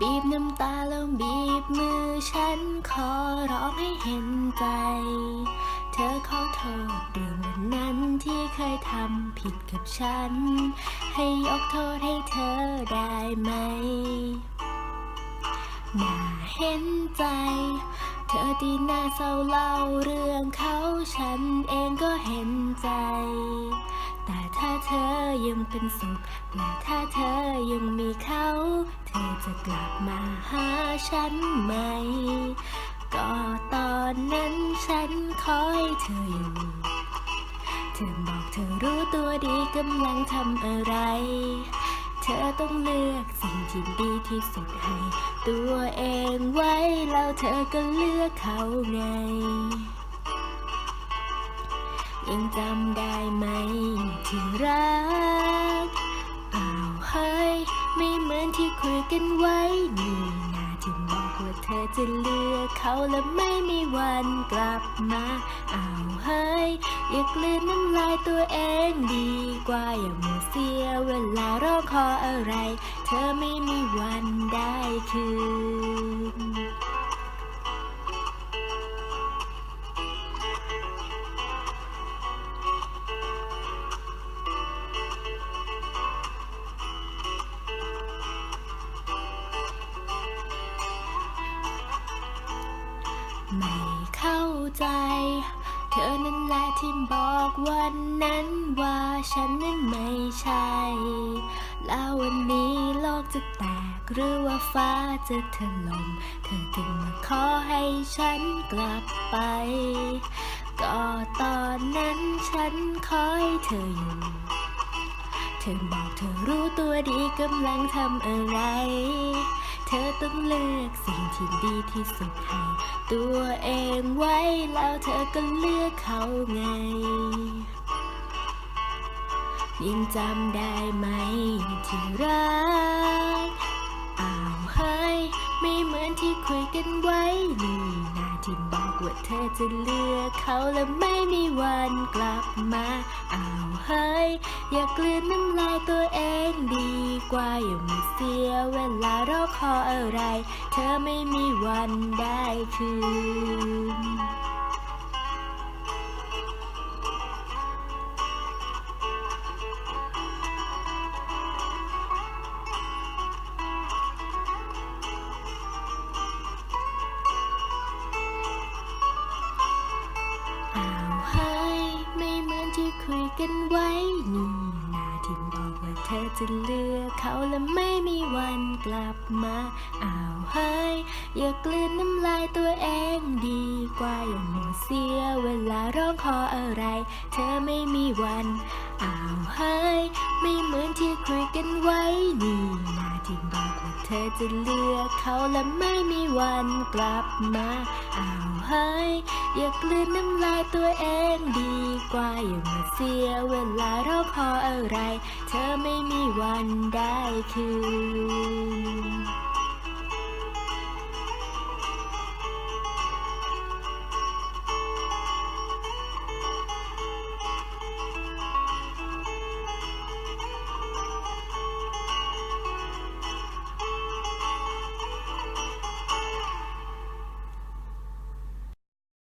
บีบน้ำตาแล้วบีบมือฉันขอร้องให้เห็นใจ เธอขอโทษเรื่องวันนั้นที่เคยทำผิดกับฉัน ให้ยกโทษให้เธอได้ไหม น่าเห็นใจ เธอที่น่าเศร้าเล่าเรื่องเขาฉันเองก็เห็นใจ แต่ถ้า เธอยังเป็นสุขและถ้าเธอยังมีเขา เธอจะกลับมาหาฉันไหม ก็ตอนนั้นฉันคอยเธออยู่ เธอบอกเธอรู้ตัวดีกำลังทำอะไร เธอต้องเลือกสิ่งที่ดีที่สุดให้ ตัวเองไว้แล้วเธอก็เลือกเขาไง ยังจำได้ไหมที่รักอ้าวเฮ้ย ไม่เหมือนที่คุยกันไว้นี่นาที่บอกว่าเธอจะเลือกเขาและไม่มีวันกลับมาอ้าวเฮ้ย อย่ากลืนน้ำลายตัวเองดีกว่าอย่ามัวเสียเวลาร้องขออะไร เธอไม่มีวันได้คืน ไม่เข้าใจ เธอนั่นแหละที่บอกวันนั้นว่าฉันนั้นไม่ใช่ แล้ววันนี้โลกจะแตกหรือว่าฟ้าจะถล่มเธอจึงมาขอให้ฉันกลับไป ก็ตอนนั้นฉันคอยเธออยู่เธอบอกเธอรู้ตัวดีกำลังทำอะไร ต้องเลือกสิ่งที่ดีที่สุดให้ตัวเองไว้แล้วเธอก็เลือกเขาไง ยังจำได้ไหมที่รักอ้าวเฮ้ยไม่เหมือนที่คุยกันไว้นี่นาที่บอกว่าเธอจะเลือก เขาและไม่มีวันกลับมาอ้าวเฮ้ย อย่ากลืนน้ำลายตัวเองดีกว่าอย่ามาเสียเวลารอคอยอะไร เธอไม่มีวันได้คืน กันไว้นี่นาที่บอกว่าเธอจะเลือกเขาและไม่มีวันกลับมาอ้าวเฮ้ยอย่ากลืนน้ำลายตัวเองดีกว่าอย่ามัวเสียเวลาร้องขออะไร เธอไม่มีวันอ้าวเฮ้ยไม่เหมือนที่คุยกันไว้นี่นาที่บอกว่าเธอจะเลือกเขาและไม่มีวันกลับมาอ้าว อย่ากลืนน้ำลายตัวเองดีกว่า อย่ามาเสียเวลารอพออะไร เธอไม่มีวันได้คืน